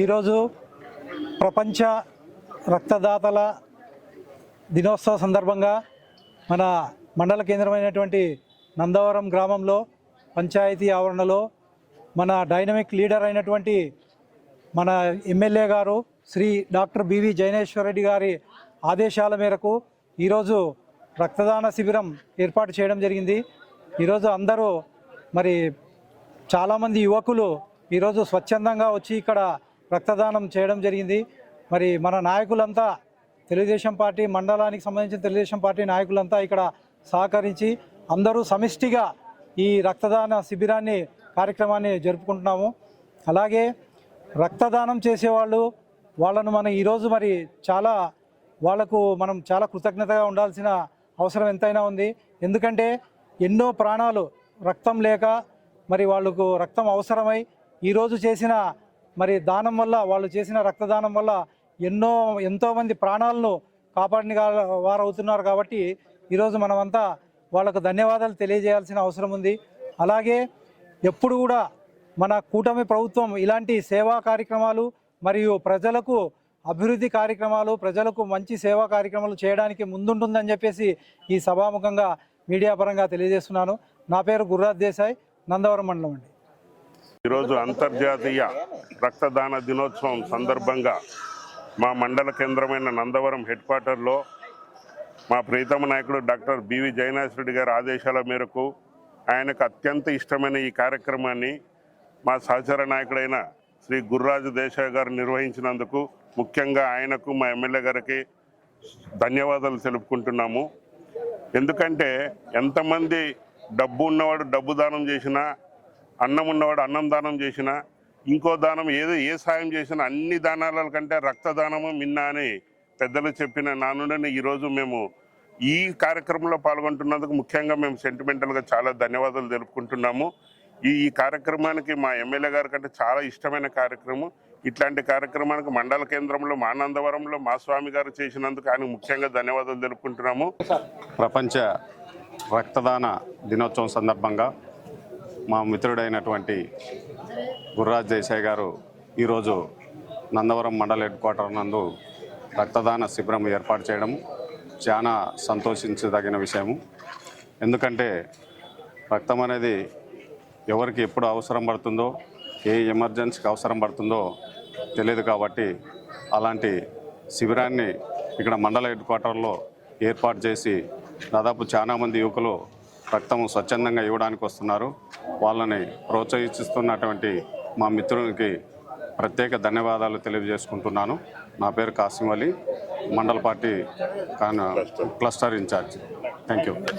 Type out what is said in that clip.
ఈరోజు ప్రపంచ రక్తదాతల దినోత్సవ సందర్భంగా మన మండల కేంద్రమైనటువంటి నందవరం గ్రామంలో పంచాయతీ ఆవరణలో మన డైనమిక్ లీడర్ అయినటువంటి మన ఎమ్మెల్యే గారు శ్రీ డాక్టర్ బివి జైనేశ్వరరెడ్డి గారి ఆదేశాల మేరకు ఈరోజు రక్తదాన శిబిరం ఏర్పాటు చేయడం జరిగింది. ఈరోజు అందరూ మరి చాలామంది యువకులు ఈరోజు స్వచ్ఛందంగా వచ్చి ఇక్కడ రక్తదానం చేయడం జరిగింది. మరి మన నాయకులంతా తెలుగుదేశం పార్టీ మండలానికి సంబంధించిన తెలుగుదేశం పార్టీ నాయకులంతా ఇక్కడ సహకరించి అందరూ సమిష్టిగా ఈ రక్తదాన శిబిరాన్ని కార్యక్రమాన్ని జరుపుకుంటున్నాము. అలాగే రక్తదానం చేసేవాళ్ళు వాళ్ళను మనం ఈరోజు మరి చాలా వాళ్ళకు మనం చాలా కృతజ్ఞతగా ఉండాల్సిన అవసరం ఎంతైనా ఉంది. ఎందుకంటే ఎన్నో ప్రాణాలు రక్తం లేక మరి వాళ్ళకు రక్తం అవసరమై ఈరోజు చేసిన మరి దానం వల్ల వాళ్ళు చేసిన రక్తదానం వల్ల ఎన్నో ఎంతోమంది ప్రాణాలను కాపాడిన వారు అవుతున్నారు కాబట్టి ఈరోజు మనమంతా వాళ్ళకు ధన్యవాదాలు తెలియజేయాల్సిన అవసరం ఉంది. అలాగే ఎప్పుడు కూడా మన కూటమి ప్రభుత్వం ఇలాంటి సేవా కార్యక్రమాలు మరియు ప్రజలకు అభివృద్ధి కార్యక్రమాలు ప్రజలకు మంచి సేవా కార్యక్రమాలు చేయడానికి ముందుంటుందని చెప్పేసి ఈ సభాముఖంగా మీడియా పరంగా తెలియజేస్తున్నాను. నా పేరు గుర్రాజ్ దేశాయ్ నందవరం మండలం అండి. ఈరోజు అంతర్జాతీయ రక్తదాన దినోత్సవం సందర్భంగా మా మండల కేంద్రమైన నందవరం హెడ్ క్వార్టర్లో మా ప్రీతమ నాయకుడు డాక్టర్ బివి జయనాథ్ రెడ్డి గారి ఆదేశాల మేరకు ఆయనకు అత్యంత ఇష్టమైన ఈ కార్యక్రమాన్ని మా సహచర నాయకుడైన శ్రీ గుర్రాజు దేశాయ్ గారు నిర్వహించినందుకు ముఖ్యంగా ఆయనకు మా ఎమ్మెల్యే గారికి ధన్యవాదాలు తెలుపుకుంటున్నాము. ఎందుకంటే ఎంతమంది డబ్బు ఉన్నవాడు డబ్బు దానం చేసినా అన్నం ఉన్నవాడు అన్నం దానం చేసినా ఇంకో దానం ఏదో ఏ సాయం చేసినా అన్ని దానాల కంటే రక్తదానము మిన్న అని పెద్దలు చెప్పిన నానుడని ఈరోజు మేము ఈ కార్యక్రమంలో పాల్గొంటున్నందుకు ముఖ్యంగా మేము సెంటిమెంటల్గా చాలా ధన్యవాదాలు తెలుపుకుంటున్నాము. ఈ ఈ కార్యక్రమానికి మా ఎమ్మెల్యే గారి కంటే చాలా ఇష్టమైన కార్యక్రమం. ఇట్లాంటి కార్యక్రమానికి మండల కేంద్రంలో మానందవరంలో మా స్వామి గారు చేసినందుకు ఆయనకు ముఖ్యంగా ధన్యవాదాలు తెలుపుకుంటున్నాము. ప్రపంచ రక్తదాన దినోత్సవం సందర్భంగా మా మిత్రుడైనటువంటి గుర్రాజ్ దేశాయ్ గారు ఈరోజు నందవరం మండల హెడ్ క్వార్టర్ నందు రక్తదాన శిబిరం ఏర్పాటు చేయడం చాలా సంతోషించదగిన విషయము. ఎందుకంటే రక్తం అనేది ఎవరికి ఎప్పుడు అవసరం పడుతుందో ఏ ఎమర్జెన్సీకి అవసరం పడుతుందో తెలియదు కాబట్టి అలాంటి శిబిరాన్ని ఇక్కడ మండల హెడ్ క్వార్టర్లో ఏర్పాటు చేసి దాదాపు చాలా మంది యువకులు రక్తం స్వచ్ఛందంగా ఇవ్వడానికి వస్తున్నారు. వాళ్ళని ప్రోత్సహిస్తున్నటువంటి మా మిత్రునికి ప్రత్యేక ధన్యవాదాలు తెలియజేసుకుంటున్నాను. నా పేరు కాసిం అలీ మండల party cluster. Incharge. Thank you